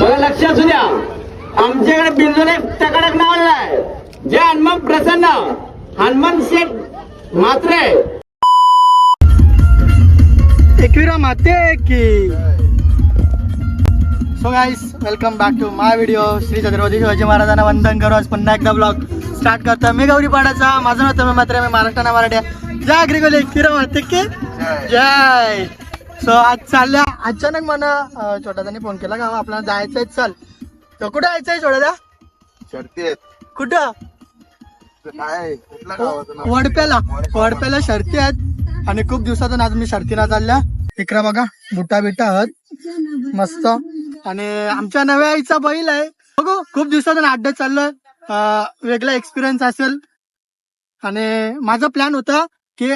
बघा लक्ष असू द्या. आमच्याकडे बिंदूने तकडक नाव आहे. जय हनुमान प्रसन्न. हनुमान शेठ मात्रे एकविरा माते की so guys welcome back to my video Shri Chhatrapati Shivaji महाराजांना वंदन करू. आज पुन्हा एकदा ब्लॉग स्टार्ट करतो मी गौरी पाडाचा. माझं नाव तुम्ही मात्र मी महाराष्ट्राना मराठी जय अग्रिकोली माते की? जय. सो आज चालल्या अचानक मला छोटादानी फोन केला का? हो, आपल्याला जायचंय. चल. तर कुठं जायचंय छोटादा शर्ती आहेत. कुठं? नाव? वडप्याला. वडप्याला. शर्ती आहेत. आणि खूप दिवसातून आज मी शर्तीला चालल्या. इकडे बघा बुटा बिटा आहेत मस्त. आणि आमच्या नव्या आईचा बैल आहे. बघू खूप दिवसातून अड्डा चाललोय. वेगळा एक्सपिरियन्स असेल. आणि माझा प्लॅन होता की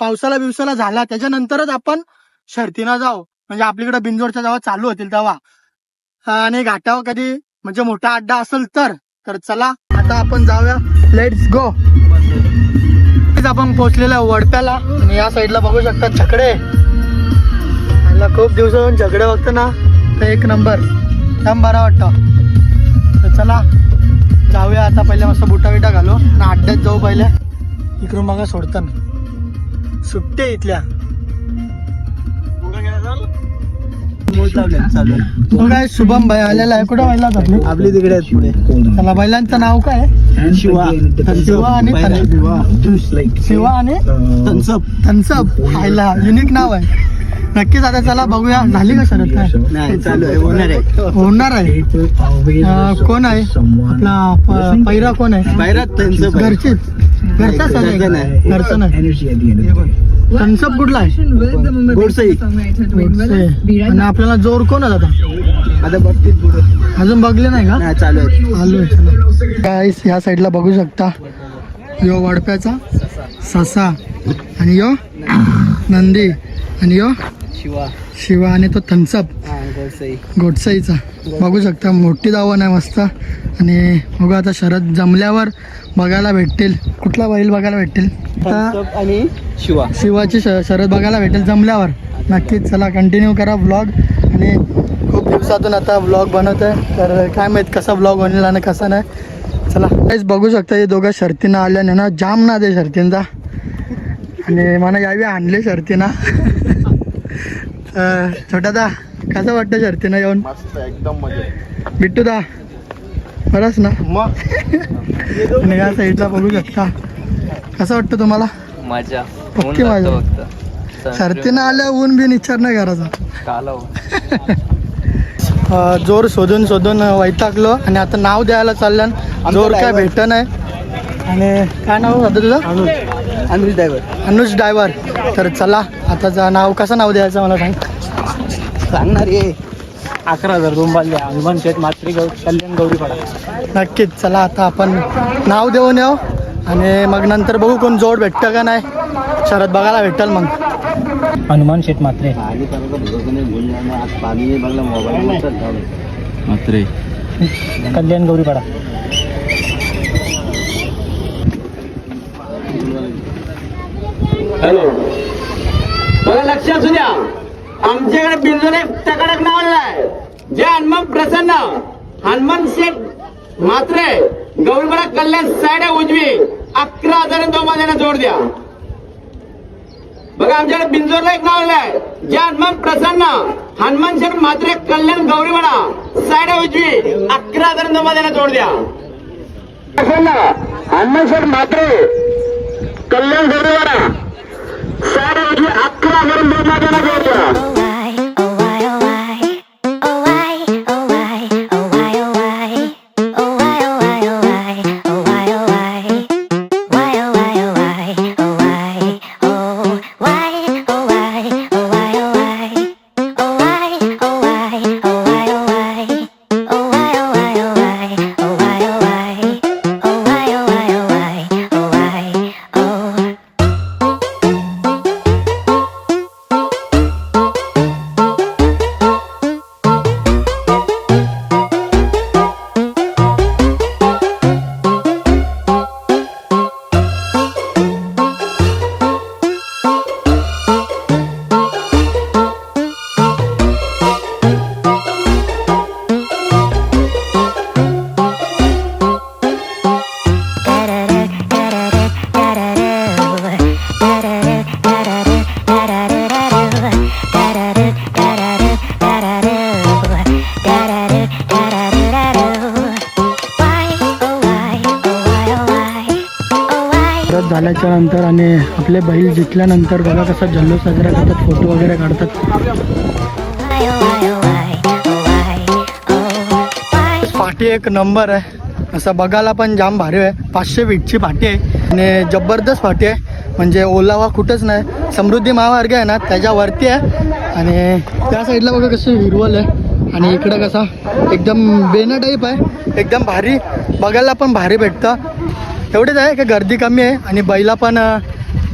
पावसाला बिवसाला झाला त्याच्यानंतरच आपण शर्तीनं जाऊ. म्हणजे आपल्याकडे बिंजोडच्या जेव्हा चालू होतील तेव्हा. आणि घाटावर कधी म्हणजे मोठा अड्डा असेल तर तर चला आता आपण जाऊया. लेट्स गो आपण पोहोचलेलो वडप्याला. आणि या साईडला बघू शकतात छकडे खूप दिवसातून झगडे बघतो ना. तर एक नंबर. एकदम बरा वाटतं. तर चला जाऊया आता पहिले मस्त बुटा बिटा घालू. आणि अड्ड्यात जाऊ पहिले. इकडून बघा सोडताना. सुट्टे इथल्या. तो काय शुभम भाई आलेला आहे. कुठं बैला आपली? आपली तिकडे आहेत पुढे. त्याला बैलांचं नाव काय? शिवा. शिवा आणि शिवा. आणि थन्सअप खायला युनिक नाव आहे. नक्कीच आता चला बघूया. झाली का शरद काय? नाही चालू आहे. होणार आहे. होणार आहे. अं, कोण आहे? आपला पैरा कोण आहे? बाहेरात त्यांचं घरचीच. घरचा सण आहे. घरचं नाही. घरचं कुठला आहे? गोडसई. आणि आपल्याला जोर कोण आहे आता आता बघतील पुढे. अजून बघले नाही का? नाही चालू आहे. आलोय गाईस या साईडला बघू शकता. यो वडप्याचा ससा. आणि यो? नंदी. आणि यो? शिवा. शिवा आणि तो गोडसई गोडसाईचा बघू शकता मोठी दावण आहे मस्त. आणि बघू आता शरद जमल्यावर बघायला भेटतील. कुठला बैल बघायला भेटतील? आणि शिवा. शिवाची शरद बघायला भेटेल जमल्यावर. नक्कीच चला कंटिन्यू करा ब्लॉग आणि खूप दिवसातून आता ब्लॉग बनवत आहे तर काय माहीत कसा ब्लॉग बनेल आणि कसा नाही. चला. काहीच बघू शकता हे दोघं शर्तीनं आल्याने ना जाम ना दे शर्तींचा. आणि मला यावी आणले शर्तीना. छोटा दा कसं वाटतं शर्तीनं येऊन? मस्त एकदम मजा बिट्टू दा बरंच ना? मग? आणि या साईडला बघू शकता. कसं वाटतं तुम्हाला? मजा. पक्की मजा. शर्तीनं आल्या ऊन बिन विचार नाही करायचा जोर शोधून शोधून वैतागलो आणि आता नाव द्यायला चालल्यान. जोर काय driver. भेट नाही. आणि काय नाव होतं तुझं? अनुज ड्रायव्हर. अनुज ड्रायव्हर. तर चला आता जा नाव कसं नाव द्यायचं मला सांग? सांगणार ये. अकरा हजार दोन बाजले हनुमान शेठ मात्री गौ कल्याण गौरीपाडा नक्कीच चला आता आपण नाव देऊन येऊ. आणि मग नंतर बघू कोण जोड भेटतं का नाही. शरद बघायला भेटेल मग. हनुमान शेठ मात्रे मात्रे कल्याण गौरीपाडा हॅलो. मला लक्ष असू द्या. आमच्याकडे बिंदूने तकडक नाव आहे. जे हनुमान प्रसन्न. हनुमान शेठ मात्रे गौरीपाडा कल्याण साईड आहे उजवी. अकरा हजार दोन वाजांना जोड द्या. बघा आमच्याकडे बिंजोरला एक नाव आहे जे हनुमान प्रसन्न. हनुमान शेठ मात्रे कल्याण गौरीवाडा साईड उजवी. अकरा हजार दोन वाजांना जोड द्या. प्रसन्न. हनुमान शेठ मात्रे कल्याण गौरीवाडा साईड आहे उजवी अकरा हजार आणि आपले बैल जिंकल्यानंतर बघा कसा जल्लोष साजरा करतात फोटो वगैरे काढतात. पाठी एक नंबर आहे. असं बघायला पण जाम भारी आहे. पाचशे वीटची पाठी आहे. आणि जबरदस्त पाठी आहे. म्हणजे ओलावा कुठंच नाही. समृद्धी महामार्ग आहे ना त्याच्यावरती आहे. आणि त्या साईडला बघा कसं हिरवल आहे. आणि इकडं कसा एकदम बेना टाईप आहे. एकदम भारी. बघायला पण भारी भेटतं. एवढेच आहे की गर्दी कमी आहे. आणि बैला पण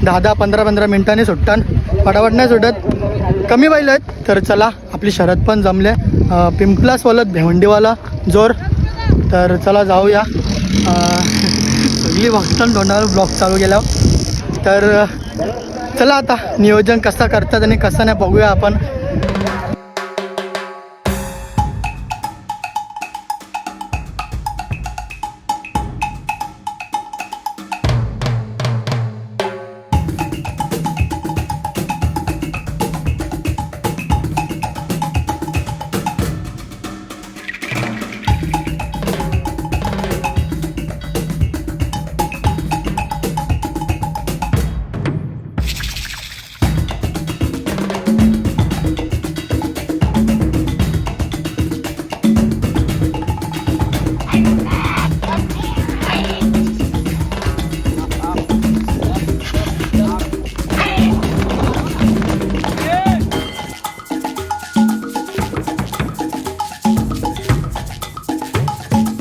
दहा दहा पंधरा पंधरा मिनिटांनी सुटतात. फटाफट नाही सुटत. कमी बैल आहेत तर चला आपली शरद पण जमले. अं, पिंपलासवाला भेवंडीवाला जोर. तर चला जाऊया. सगळी बघताना तोंडावर ब्लॉक चालू केला तर चला आता नियोजन कसं करतात आणि कसं नाही बघूया आपण.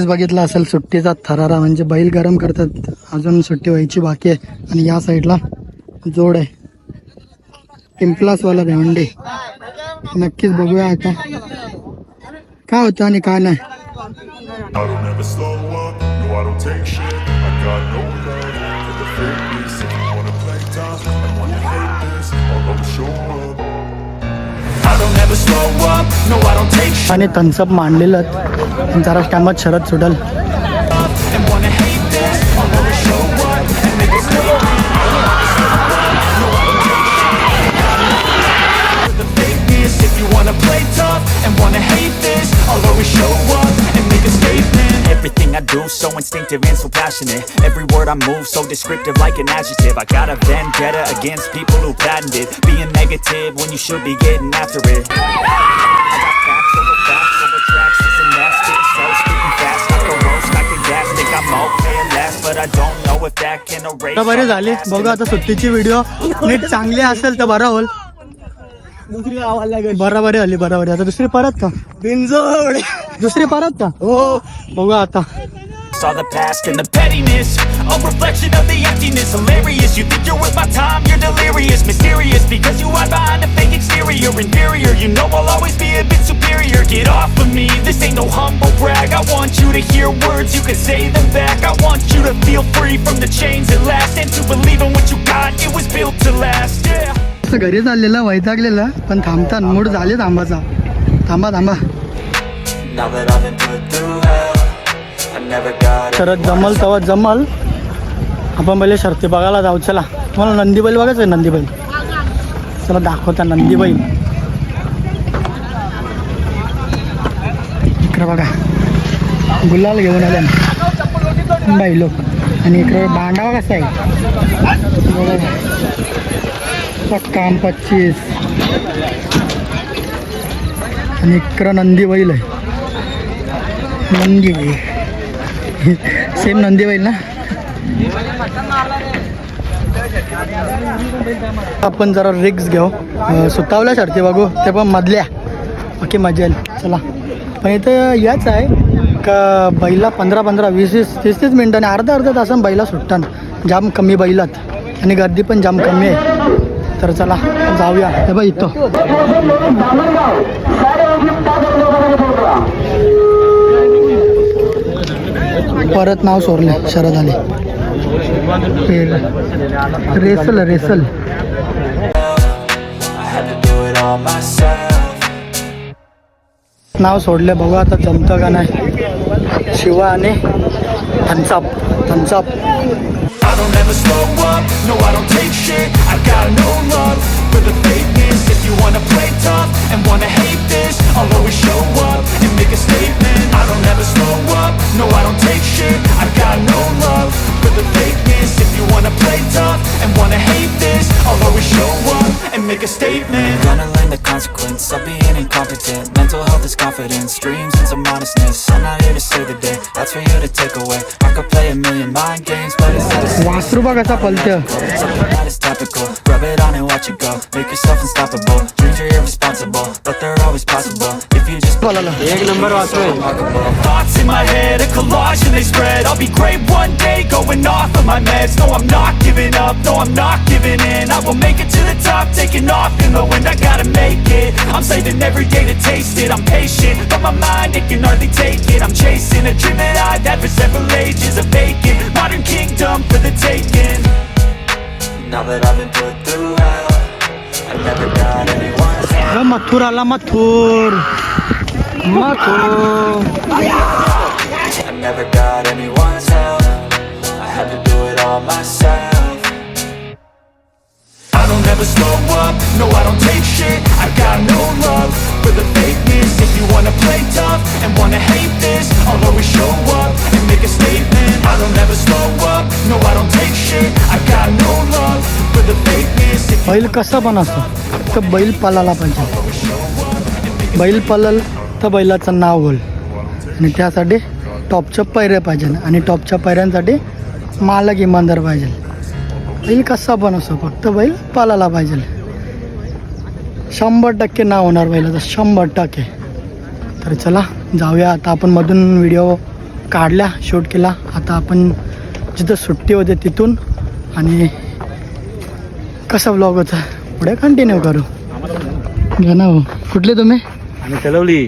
आज बघितलं असेल सुट्टीचा थरारा म्हणजे बैल गरम करतात. अजून सुट्टी व्हायची बाकी आहे. आणि या साईडला जोड आहे. पिंपलासवाला भेंडी नक्कीच बघूया आता. काय होतं आणि काय नाही. आणि थन्सअप मांडलेलं. जरा टायमात Sharad सुटल Everything I do so instinctive and so passionate Every word I move so descriptive like an adjective I got a vendetta against people who patented Being negative when you should be getting after it I got facts over facts over tracks Isn't that spitting so spitting fast I can roast, I can gas, think I'm okay at last But I don't know if that can erase बरे झाले past आता सुट्टीची video नीट चांगली असेल तर बरं होईल बराबरी आली बराबरी आता दुसरी परत का बिनजोड दुसरी परत का हो बघू आता It's all the past and the pettiness A reflection of the emptiness Hilarious, you think you're worth my time You're delirious, mysterious Because you hide behind a fake exterior Inferior, you know I'll always be a bit superior Get off of me, this ain't no humble brag I want you to hear words, you can say them back I want you to feel free from the chains at last And to believe in what you got, it was built to last Yeah मस्त घरी चाललेलं वैतागलेला पण थांबता mood झाले थांबाचा. थांबा थांबा. तर जमल तेव्हा जमल. आपण पहिले शर्ती बघायला जाऊ चला. तुम्हाला नंदी बघायचं आहे नंदी चला दाखवता नंदी इकडं बघा. गुलाल घेऊन आले बाई लोक. आणि इकडे बांडावा कसा आहे? काम पक्काम पच्चीस. आणि इकडं नंदी बैल आहे नंदी सेम नंदी बैल ना? आपण जरा रिक्स घेऊ. सुतावल्या सारखे बघू. ते पण मधल्या. ओके मजा येईल. चला. पण इथं याच आहे. का बैला पंधरा पंधरा वीस वीस तीस तीस मिनिटांनी अर्धा अर्धा तासानं बैला सुटतात जाम कमी बैलात. आणि गर्दी पण जाम कमी आहे. तर चला जाऊया. हे बघ इथं. परत नाव सोडले शरद आले. Wrestle wrestle. नाव सोडले बघू आता जमतं का नाही. शिवा आणि thumbs up thumbs up I don't ever slow up, no I don't take shit. got no love for the fakeness If you wanna play tough and wanna hate this I'll always show up and make a statement I don't ever slow up, no I don't take shit I got no love for the fakeness If you wanna play tough and wanna hate this I'll always show up and make a statement Gonna learn the consequence of being incompetent Mental health is confidence, dreams and some honestness I'm not here to save the day, that's for you to take away I could play a million mind games, but it's not as वासरू बघ कसा पलतं Something that is topical Rub it on and watch it go Make yourself unstoppable Dreams are irresponsible But they're always possible If you just बोलायला एक number वाचतोय Thoughts in my head, a collage and they spread I'll be great one day, going off of my meds No, I'm not giving up, no, I'm not giving in I will make it to the top, taking off in the wind I gotta make it, I'm saving every day to taste it I'm patient, but my mind, it can hardly take it I'm chasing a dream that I've had for several ages A vacant, modern kingdom for the taking Now that I've been put through hell I've never got anyone's help Mathur, Allah Mathur Mathur बैल कसा पण असतो फक्त बैल पळायला पाहिजे. बैल पळल तर बैलाचं नाव होईल. आणि त्यासाठी टॉपच्या पैऱ्या पाहिजे आणि टॉपच्या पैऱ्यांसाठी मालक इमानदार पाहिजे. बैल कसा पण असो फक्त बैल पळायला पाहिजे. शंभर टक्के नाव होणार बैलाचं. शंभर टक्के. तर चला जाऊया. आता आपण मधून व्हिडिओ काढल्या शूट केला. आता आपण जिथं सुट्टी होते तिथून आणि कसा ब्लॉग होता? पुढे कंटिन्यू करू. घ्या ना हो. कुठले तुम्ही? आणि चलवली.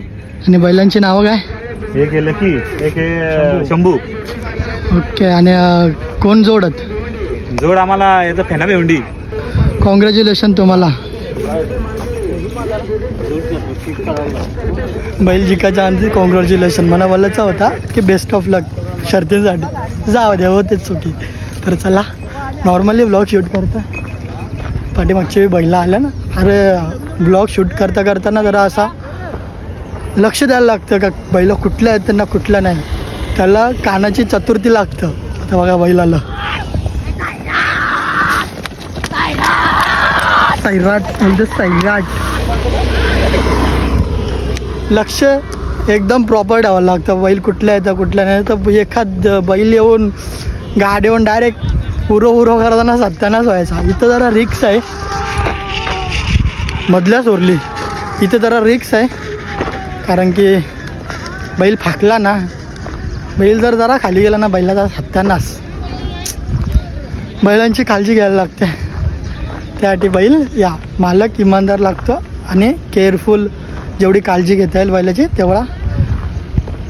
आणि बैलांची नावं काय? एक आहे लकी एक आहे शंभू. ओके आणि कोण जोडत? जोड आम्हाला याचं फेना भेंडी कॉंग्रॅच्युलेशन तुम्हाला. बैल जिकाच्या आमची कॉंग्रॅच्युलेशन मला बोलायचा होता की बेस्ट ऑफ लक शर्तींसाठी. जाऊ द्या होतेच चुकी. तर चला नॉर्मली ब्लॉग शूट करता. पाठीमागची बैला आल्या ना अरे ब्लॉग शूट करता करताना जरा असा लक्ष द्यायला लागतं का बैल कुठल्या आहेत त्यांना कुठल्या नाही. त्याला कानाची चतुर्थी लागतं. आता बघा बैलाला सैराट म्हणजे सैराट लक्ष एकदम प्रॉपर ठेवायला लागतं. बैल कुठल्या येतं कुठल्या नाही. तर एखाद बैल येऊन गाड येऊन डायरेक्ट उरो उरो करताना सत्यानाच व्हायचा इथं जरा रिक्स आहे. मधल्या सोरली. इथं जरा रिक्स आहे. कारण की बैल फाकला ना. बैल जर जरा खाली गेला ना बैलाचा सत्यानाच बैलांची काळजी घ्यायला लागते. त्यासाठी बैल या मालक इमानदार लागतो आणि केअरफुल जेवढी काळजी घेता येईल बैलाची तेवढा.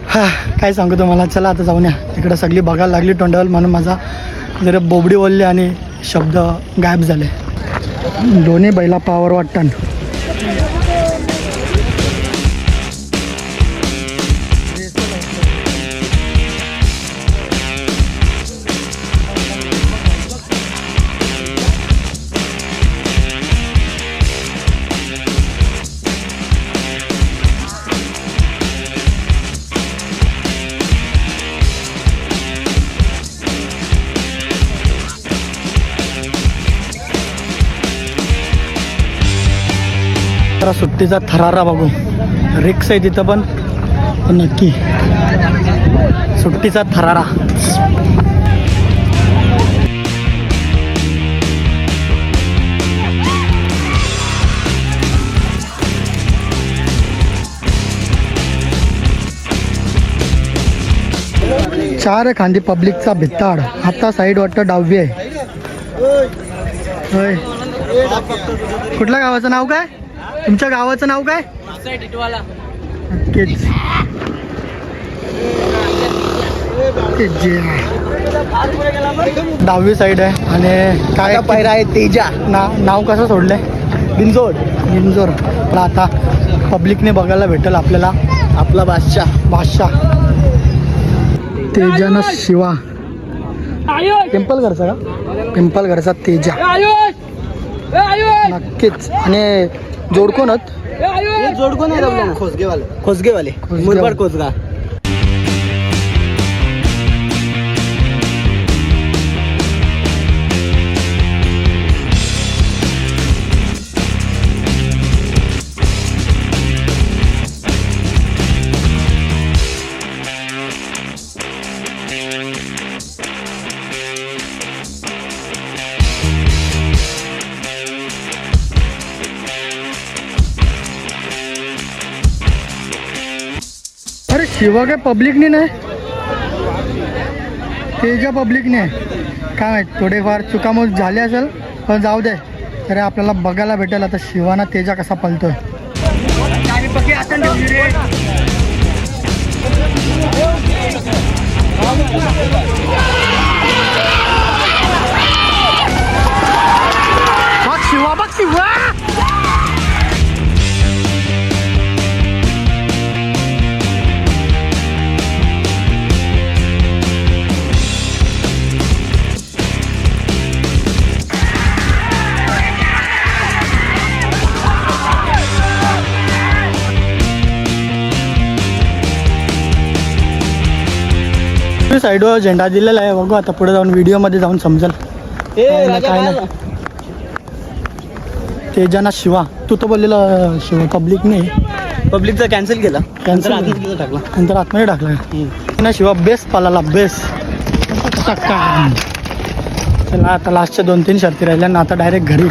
हा काय सांगू तुम्हाला? चला आता जाऊन या. इकडं सगळी बघायला लागली तोंडावर म्हणून माझा जरा बोबडी बोलले आणि शब्द गायब झाले. दोन्ही बैला पावर वाटतात जरा सुट्टीचा थरारा बघू. रिक्स आहे तिथं पण. नक्की. सुट्टीचा थरारा. चार खांदी पब्लिकचा भित्ताड. आता साईड वाटतं डावी आहे. होय. कुठल्या गावाचं नाव काय? तुमच्या गावाचं नाव काय? नक्कीच ते जे दहावी साईड आहे. आणि काय पायरा आहे तेजा. ना नाव कसं सोडलंय? बिनजोड. बिंजोर तर आता पब्लिकने बघायला भेटेल आपल्याला. आपला बादशाह. बादशाह. तेजान शिवा. पिंपल घरचा का? पिंपल घरचा तेजा. नक्कीच. आणि जोडकोनच जोड कोण आहे खोसगेवाले खोसगेवाले. खोसगेवाले. मुरबाड खोसगा. शिवा काय पब्लिकने नाही? तेजा पब्लिकने काय माहीत थोडेफार चुकामोज झाले असेल पण जाऊ दे. अरे आपल्याला बघायला भेटेल आता शिवाना तेजा कसा पलतोय. शिवा बघ शिवा! साईडवर झेंडा दिलेला आहे बघू आता पुढे जाऊन व्हिडिओमध्ये जाऊन समजेल. काय काय काय नाही. तेजाना शिवा. तू तर बोललेला शिवा पब्लिकने पब्लिकचा कॅन्सल केला. तिथं टाकला. नंतर आतमध्ये टाकला. ना शिवा बेस्ट पालाला बेस्ट चला आता लास्टच्या दोन तीन शर्ती राहिल्या ना आता डायरेक्ट घरी.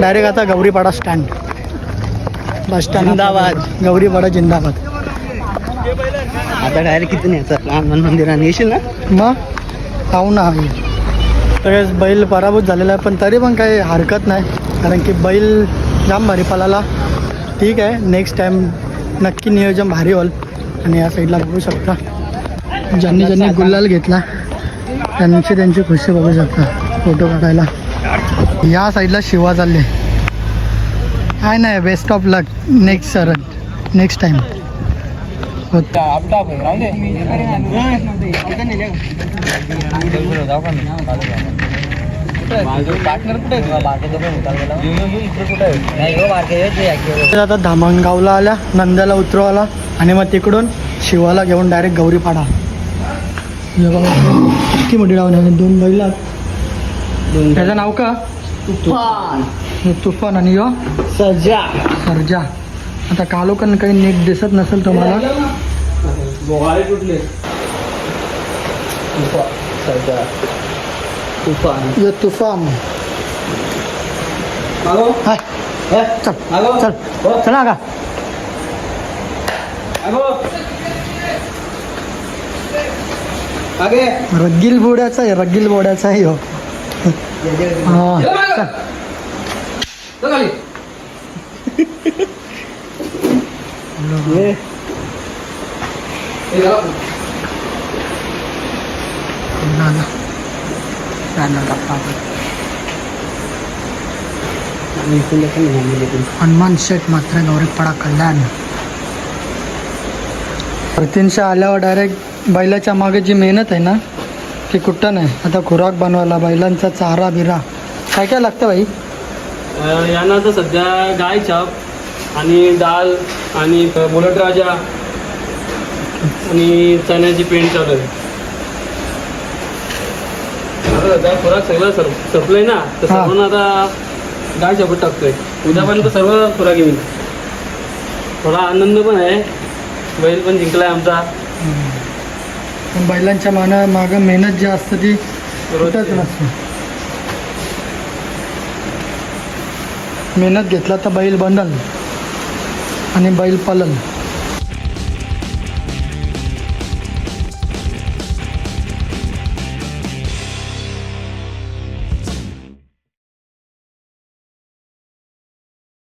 डायरेक्ट आता गौरीपाडा स्टँड बस स्टँड जिंदाबाद. गौरीपाडा जिंदाबाद. आता डायरेक्ट किती न्यायचं लहान मंदिराने येशील ना? मग? पाहू ना सगळेच बैल पराभूत झालेला आहे पण तरी पण काही हरकत नाही. कारण की बैल जाम भारी पलाला ठीक आहे नेक्स्ट टाईम नक्की नियोजन भारी होईल. आणि या साईडला बघू शकता. ज्यांनी ज्यांनी गुलाल घेतला त्यांची त्यांची खुशी बघू शकता. फोटो काढायला. या साईडला शिवा चालले. काय नाही best of luck next sir next time आता धामणगावला आल्या नंद्याला उतरवाला आणि मग तिकडून शिवाला घेऊन डायरेक्ट गौरीपाडा. हे बघा किती मोठी डावून आहे. दोन बैला त्याचं नाव का? हे तुफान आणि यो? सजा सर्जा. आता कालोकन काही नीट दिसत नसेल तुम्हाला? तुफान यो तुफान. चल. चल. चला का रग्गिल बोड्याचा आहे रग्गिल बोड्याचा आहे हो हा चल. नाना नाना गप्पा हनुमान शेठ मात्र गौरीपाडा कल्याण प्रतिंशा आल्यावर डायरेक्ट बैलाच्या मागे जी मेहनत आहे ना ती कुठं नाही आता खुराक बनवायला बैलांचा चारा बिरा काय काय लागतं बाई यांना तर सध्या गाय चाप आणि डाळ आणि बुलट राजा आणि चण्याची पेंट चालू आहे. आता खुराक सगळं सर संपलंय ना? तर हा. सर्वांना आता गाय चापट टाकतोय. उद्यापर्यंत सर्व खुराक येईल. थोडा आनंद पण आहे. बैल पण जिंकलाय आमचा. पण बैलांच्या माना मागं मेहनत जी असते ती कुठंच नसते. मेहनत घेतला तर बैल बनल आणि बैल पलल